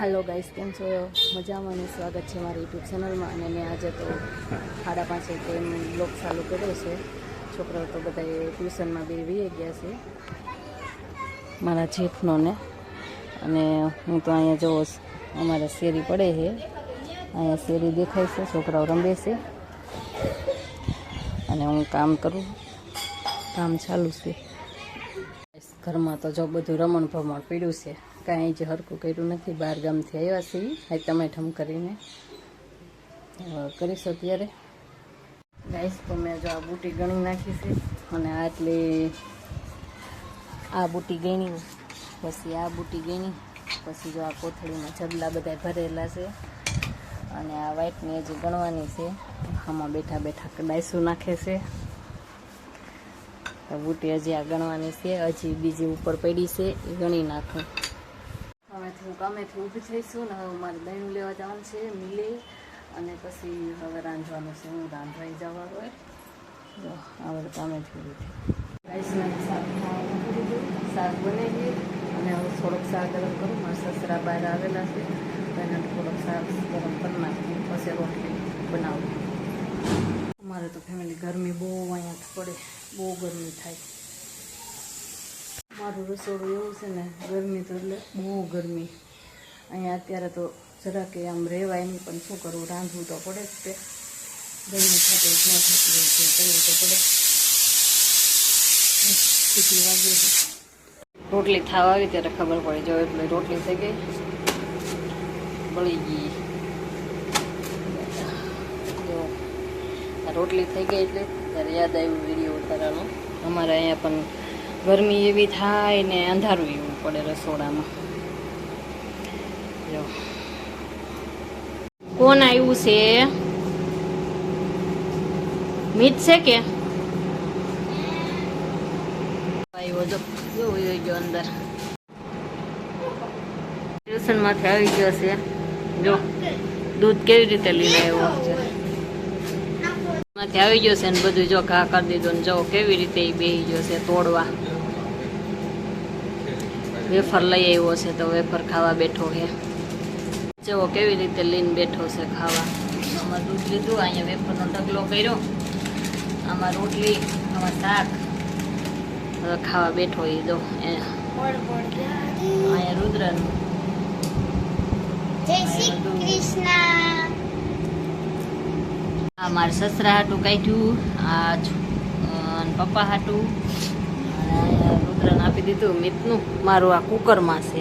હાલો guys કેમ છો? મજામાં અને સ્વાગત છે મારી યુટ્યુબ ચેનલમાં અને મેં આજે તો સાડા પાંચે ટાઈમ બ્લોગ ચાલુ કર્યો છે. છોકરાઓ તો બધા ટ્યુશનમાં બે વી ગયા છે. મારા જેઠનો ને અને હું તો અહીંયા છું, અમારે શેરી પડે છે. અહીંયા શેરી દેખાય છે છોકરાઓ રમે છે. અને હું કામ કરું. કામ ચાલુ છે. ઘરમાં તો જો બધું રમણ ભમણ પીડ્યું છે. કાંઈ જ હરકું કર્યું નથી બહાર ગામથી આવ્યા છીએ. આ ટમેઠમ કરીને હવે કરીશું અત્યારે. ગાઈસ તો મેં જો આ બુટી ગણી નાખી છે અને આટલી આ બુટી ગણી, પછી આ બુટી ગણી, પછી જો આ કોથળીમાં જબલા બધા ભરેલા છે અને આ વ્હાઈટની હજી ગણવાની છે. આમાં બેઠા બેઠા ડાયસું નાખે છે. બુટી હજી આ ગણવાની છે. હજી બીજી ઉપર પડી છે, એ ગણી નાખું. હું કામેથી ઊભી થઈશું ને હવે મારે દહીં લેવા જવાનું છે, મિલે. અને પછી હવે રાંધવાનું છે, હું રાંધવાઈ જવા હોય. જો હવે કામેથી ઊભી રાઈસને શાક શાક બનાવી અને હવે થોડોક શાક ગરમ કરું. મારા સસરા બહાર આવેલા છે, તો એને થોડોક શાક ગરમ કરી નાખી. પછી રોટલી બનાવું. અમારે તો ફેમિલી ગરમી બહુ અહીંયા પડે. બહુ ગરમી થાય. મારું રસોડું એવું છે ને, ગરમી તો એટલે બહુ ગરમી. અહીંયા અત્યારે તો જરા કે આમ રહેવાય નહીં, પણ શું કરવું રાંધવું તો પડે જ તે. ગરમી થતી ન થતી હોય છે, કરવું તો પડે. કેટલી વાગે છે. રોટલી થવા આવી ત્યારે ખબર પડી, જો એટલે રોટલી થઈ ગઈ. બળી ગઈ. જો રોટલી થઈ ગઈ એટલે, ત્યારે યાદ આવ્યું વીડિયો ઉતારવાનું. અમારે અહીંયા પણ ગરમી એવી થાય ને અંધારું એવું પડે રસોડામાં. જો. કોણ આવ્યું છે? મીત છે કે? આવ્યો ગયો અંદર. ટ્યુશનમાંથી આવી ગયો છે. જો. દૂધ કેવી રીતે લઈને આવ્યો આવી ગયો છે ને બધું જો ઘા કરી દીધું ને જો કેવી રીતે એ બેસી ગયો છે તોડવા. વેફર લઈ આવ્યો છે તો વેફર ખાવા બેઠો છે. જેવો કેવી રીતે લઈને બેઠો છે ખાવા. આમાં દૂધ લીધું અહીંયા વેફરનો ઢગલો કર્યો. આમાં રોટલી આમાં શાક. હવે ખાવા બેઠો એ દો એ. અહીંયા રુદ્રનું. આ મારા સસરા હાટું કાઢ્યું આ પપ્પા હાટું. આપી દીધું. મિતનું મારું આ કુકરમાં છે.